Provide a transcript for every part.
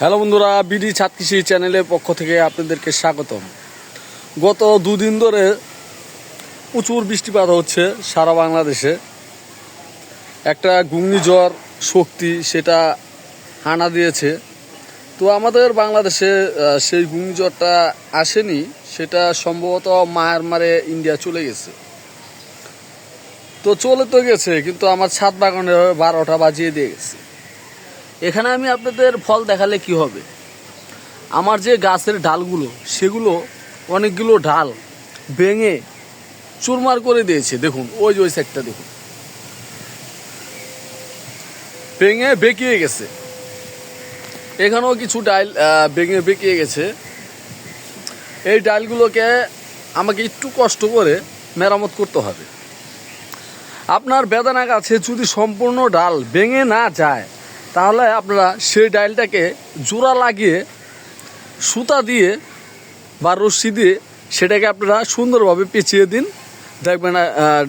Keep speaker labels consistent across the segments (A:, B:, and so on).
A: Hello বন্ধুরা, BD ছাদ কৃষি চ্যানেলের পক্ষ থেকে আপনাদেরকে স্বাগতম। গত দুদিন ধরে প্রচুর বৃষ্টিপাত হচ্ছে সারা বাংলাদেশে। একটা ঘূর্ণিঝড় শক্তি সেটা হানা দিয়েছে। তো আমাদের বাংলাদেশে সেই ঘূর্ণিঝড়টা আসেনি, সেটা সম্ভবত মায়ানমারে ইন্ডিয়া চলে গেছে। তো চলে তো গেছে, কিন্তু আমার ছাদ বাগানে বারোটা বাজিয়ে দিয়ে গেছে। এখানে আমি আপনাদের ফল দেখালে কি হবে? আমার যে গাছের ডালগুলো, সেগুলো অনেকগুলো ডাল ভেঙে চুরমার করে দিয়েছে। দেখুন, ওই যে ওই সাইডটা দেখুন। ভেঙে বেঁকিয়ে গেছে। এখানেও কিছু ডাল ভেঙে বেঁকিয়ে গেছে। এই ডালগুলোকে আমাকে একটু কষ্ট করে মেরামত করতে হবে। আপনার বেদানা গাছে যদি সম্পূর্ণ ডাল ভেঙে না যায় তাহলে আপনারা সেই ডালটাকে জোড়া লাগিয়ে, সুতা দিয়ে বা রশ্মি দিয়ে সেটাকে আপনারা সুন্দরভাবে পেঁচিয়ে দিন। দেখবেন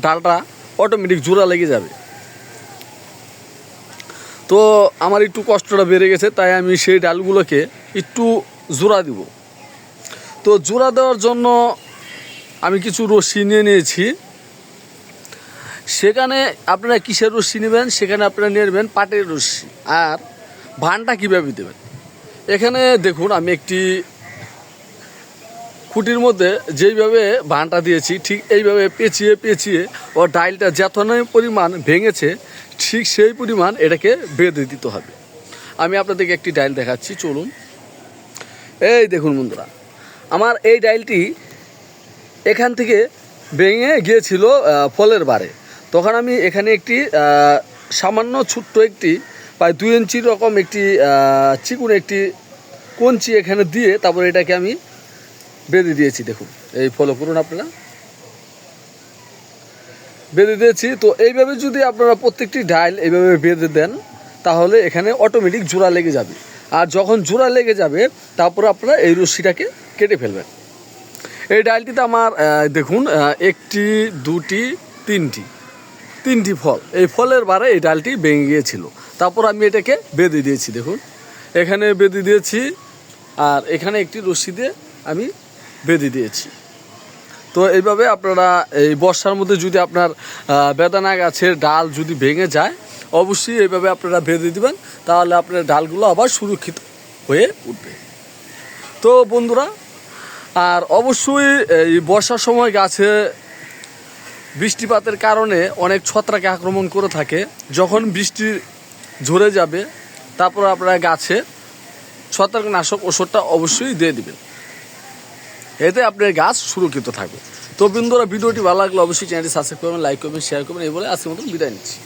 A: ডালটা অটোমেটিক জোড়া লেগে যাবে। তো আমার একটু কষ্টটা বেড়ে গেছে, তাই আমি সেই ডালগুলোকে একটু জোড়া দিব। তো জোড়া দেওয়ার জন্য আমি কিছু রশ্মি নিয়ে নিয়েছি। সেখানে আপনারা কিসের রশ্মি নেবেন? সেখানে আপনারা নেবেন পাটের রশ্মি। আর ভানটা কীভাবে দেবেন? এখানে দেখুন, আমি একটি খুঁটির মধ্যে যেইভাবে ভানটা দিয়েছি, ঠিক এইভাবে পেঁচিয়ে পেঁচিয়ে ও ডাইলটা যতনের পরিমাণ ভেঙেছে, ঠিক সেই পরিমাণ এটাকে বেঁধে দিতে হবে। আমি আপনাদেরকে একটি ডাইল দেখাচ্ছি, চলুন। এই দেখুন বন্ধুরা, আমার এই ডাইলটি এখান থেকে ভেঙে গিয়েছিল ফলের বারে। তখন আমি এখানে একটি সামান্য ছোট্ট একটি, প্রায় দুই ইঞ্চি রকম একটি চিকুন একটি কঞ্চি এখানে দিয়ে তারপর এটাকে আমি বেঁধে দিয়েছি, দেখুন। এই ফলো করুন আপনারা। বেঁধে দিয়েছি, তো এইভাবে যদি আপনারা প্রত্যেকটি ডাইল এইভাবে বেঁধে দেন, তাহলে এখানে অটোমেটিক জোড়া লেগে যাবে। আর যখন জোড়া লেগে যাবে, তারপর আপনারা এই রশ্মিটাকে কেটে ফেলবেন। এই ডালটিতে আমার দেখুন একটি, দুটি, তিনটি। তিনটি ফল। এই ফলের বারে এই ডালটি ভেঙে গিয়েছিল। তারপর আমি এটাকে বেঁধে দিয়েছি, দেখুন। এখানে বেঁধে দিয়েছি, আর এখানে একটি রশ্মি দিয়ে আমি বেঁধে দিয়েছি। তো এইভাবে আপনারা এই বর্ষার মধ্যে যদি আপনার বেদানা গাছের ডাল যদি ভেঙে যায়, অবশ্যই এইভাবে আপনারা বেঁধে দিবেন, তাহলে আপনার ডালগুলো আবার সুরক্ষিত হয়ে উঠবে। তো বন্ধুরা, আর অবশ্যই এই বর্ষার সময় গাছে বৃষ্টিপাতের কারণে অনেক ছত্রাকে আক্রমণ করে থাকে। যখন বৃষ্টি ঝরে যাবে, তারপর আপনার গাছে ছত্রাকনাশক ওষুধটা অবশ্যই দিয়ে দিবেন। এতে আপনার গাছ সুরক্ষিত থাকবে। তো বন্ধুরা, ভিডিওটি ভালো লাগলে অবশ্যই চ্যানেলটি সাবস্ক্রাইব করবেন, লাইক করবেন শেয়ার করবেন, এই বলে আজকের মতন বিদায় নিচ্ছি।